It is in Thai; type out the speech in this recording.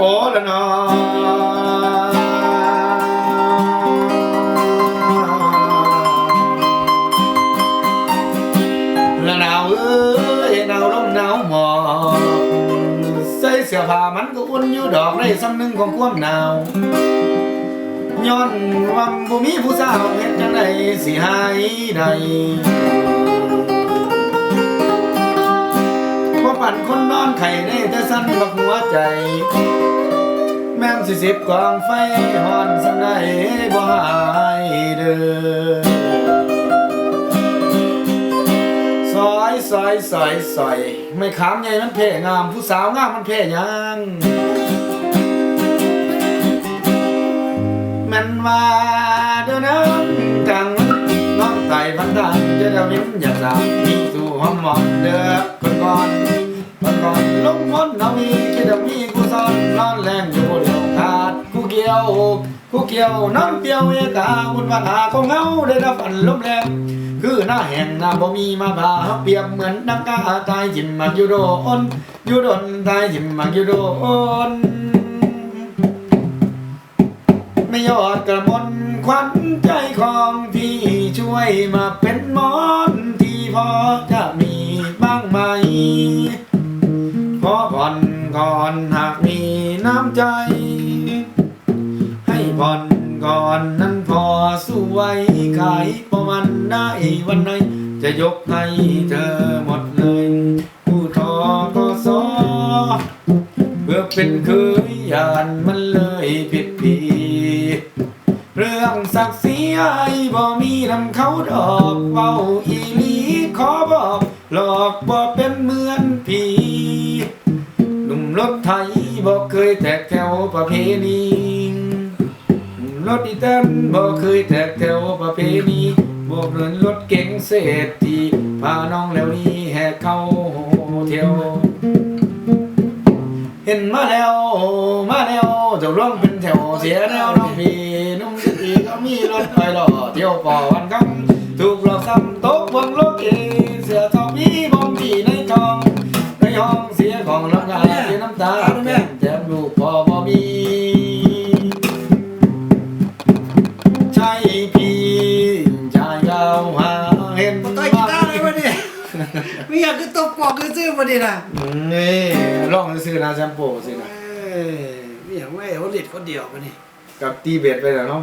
อ้ละนอละหนาวเอ้ยหนาวลมหนาวหมอกใส่เสื้อผ้ามั บันคนนอนไข่ได้แต่สั่นบักหัวใจ แม่นสิสิบกองไฟฮอนสำได้บ่หายเด้อซอยซอยซอยซอยไม่ขามใหญ่มันเพ่งาม ผู้สาวงามมันเพ่ยังมันว่าเดินน้ำกังน้องไต่พันดังจะไดาวินอยาสามมีสู่ห้องหมอนเด้อคนก่อน ก่อนลงมนต์น้องมีจะดมีกูซ่อนนอนแรงอยู่เดียวขาดกูเกี่ยวกูเกี่ยวน้ำเปียวเอตาบุญวานาของเฮาได้รับฝันลมแรงคือหน้าแห่งน้ำบ่มีมาพาเปรียบเหมือนน้ำกาตายจิ้มมักอยู่โดนอยู่โดนตายจิ้มมักอยู่โดนไม่ยอดกระมนควันใจของพี่ช่วยมาเป็นมอนที่พอจะมี ก่อนหากมีน้ำใจ ให้ผ่อนก่อนนั้นพอสู้ไว้ขายประมันได้วันไหน จะยกให้เธอหมดเลยผู้ทอก็สอเพื่อเป็นเคยยานมันเลยผิดพีเรื่องศักดิ์ศรีไอ้บ่มีนำเขาดอกเว้าอีหลีขอบอกหลอกบ่เป็นเหมือน รถไทยบ่เคยแตกแถวประเพณีรถอีแตนบ่เคยแตกแถวประเพณีบอกเดินรถเก๋งเศรษฐีพาน้องแล้วนี้แหกเข้าเที่ยว เห็นมาแล้วมาแล้วจะร่วงเป็นแถวเสียแนวน้องพี่นุ่มสตีก็มีรถไปหล่อเที่ยวป่อวันคำถูกหลอกซ้ำโต๊ะบนรถเกเสือทอมี ของน้ำงานเสียน้ำตาแก้มแจมลูกพ่อบ่มี ใช่พี่ชายยาวหาเห็นต่อยกีตาร์เลยวะเนี่ยไม่อยากคือตบปอกคือซื้อมาดินะนี่ลองซื้อนะแชมพูสินะเอ้ยไม่อยากไม่เอาเล็ดคนเดียวมานี่กับตีเบสไปแล้วเนาะ